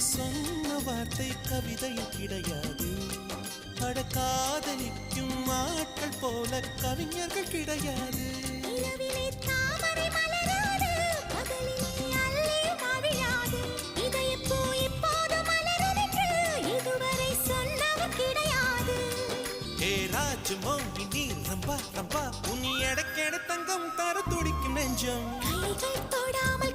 சொன்ன வார்த்தை கவிதை கிடையாது. அட காதலிக்கும் ஆட்கள் போல கவிஞர்கள் கிடையாது. ராஜமோ நீ ரம்பா ரம்பா உன்னி எடக்கெட தங்கம் தர துடிக்கும் நெஞ்சம். தொடாமல்